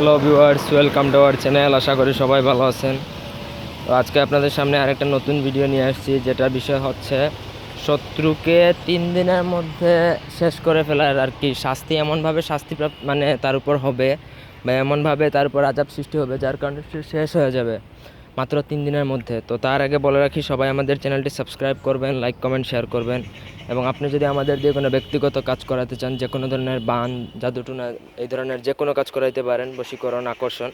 Hello viewers welcome to our channel আশা করি সবাই ভালো আছেন। তো আজকে আপনাদের সামনে আরেকটা নতুন ভিডিও নিয়ে আসছি যেটা বিষয় হচ্ছে শত্রুকে তিন দিনের মধ্যে শেষ করে ফেলার আর কি শাস্তি, এমনভাবে শাস্তি মানে তার উপর হবে বা এমনভাবে তার উপর আজাব সৃষ্টি হবে, যার কারণে সে শেষ হয়ে যাবে। মাত্র তিন দিনের মধ্যে। তো তার আগে বলে রাখি, সবাই আমাদের চ্যানেলটি সাবস্ক্রাইব করবেন, লাইক, কমেন্ট, শেয়ার করবেন এবং আপনি যদি আমাদের দিয়ে কোনো ব্যক্তিগত কাজ করাতে চান, যে কোনো ধরনের বান জাদুটুনা এই ধরনের যে কোনো কাজ করাইতে পারেন, বশীকরণ, আকর্ষণ,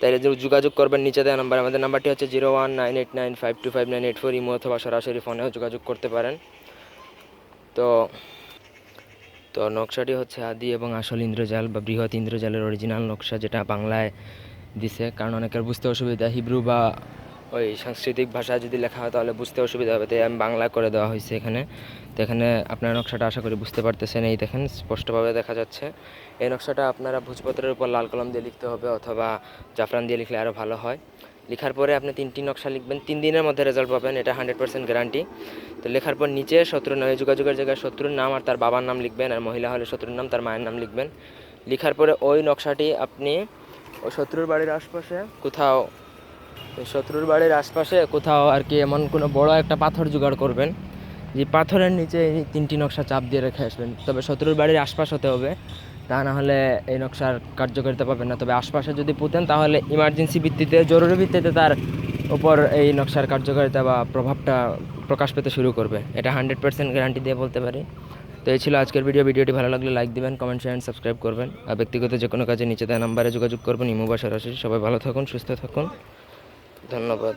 তাইলে যে যোগাযোগ করবেন, নিচে দেওয়া নাম্বার, আমাদের নাম্বারটি হচ্ছে zero one nine eight nine five two five nine eight four, imo অথবা সরাসরি ফোনেও যোগাযোগ করতে পারেন। তো তো নকশাটি হচ্ছে আদি এবং আসল ইন্দ্রজাল বা বৃহৎ ইন্দ্রজালের অরিজিনাল নকশা, যেটা বাংলায় দিছে, কারণ অনেকের বুঝতে অসুবিধা হিব্রু বা ওই সাংস্কৃতিক ভাষা যদি লেখা হয় তাহলে বুঝতে অসুবিধা হবে। তাই আমি বাংলা করে দেওয়া হয়েছে এখানে। তো এখানে আপনার নকশাটা আশা করি বুঝতে পারতেছেন। এই দেখেন, স্পষ্টভাবে দেখা যাচ্ছে। এই নকশাটা আপনারা ভোজপত্রের উপর লাল কলম দিয়ে লিখতে হবে অথবা জাফরান দিয়ে লিখলে আরও ভালো হয়। লেখার পরে আপনি তিনটি নকশা লিখবেন। তিন দিনের মধ্যে রেজাল্ট পাবেন, এটা হান্ড্রেড পার্সেন্ট গ্যারান্টি তো লেখার পর নিচে শত্রুর নামে যোগাযোগের জায়গায় শত্রুর নাম আর তার বাবার নাম লিখবেন, আর মহিলা হলে শত্রুর নাম, তার মায়ের নাম লিখবেন। লেখার পরে ওই নকশাটি আপনি ওই শত্রুর বাড়ির আশপাশে? কোথাও। শত্রুর বাড়ির আশপাশে কোথাও আর কি এমন কোনো বড় একটা পাথর জোগাড় করবেন যে পাথরের নিচে এই তিনটি নকশা চাপ দিয়ে রেখে আসবেন। তবে শত্রুর বাড়ির আশপাশ হতে হবে তা না হলে এই নকশার কার্যকারিতা পাবেন না। তবে আশপাশে যদি পুঁতেন তাহলে ইমার্জেন্সি ভিত্তিতে জরুরি ভিত্তিতে তার উপর এই নকশার কার্যকারিতা বা প্রভাবটা প্রকাশ পেতে শুরু করবে। এটা হান্ড্রেড পার্সেন্ট গ্যারান্টি দিয়ে বলতে পারি। তো এই ছিল আজকের ভিডিও ভিডিওটি ভালো লাগলে লাইক দেবেন কমেন্ট শেয়ার সাবস্ক্রাইব করবেন। আর ব্যক্তিগত যে কোনো কাজে নিচে দেওয়া নাম্বারে যোগাযোগ করবেন, ইমো বা সরাসরি। সবাই ভালো থাকুন, সুস্থ থাকুন। ধন্যবাদ।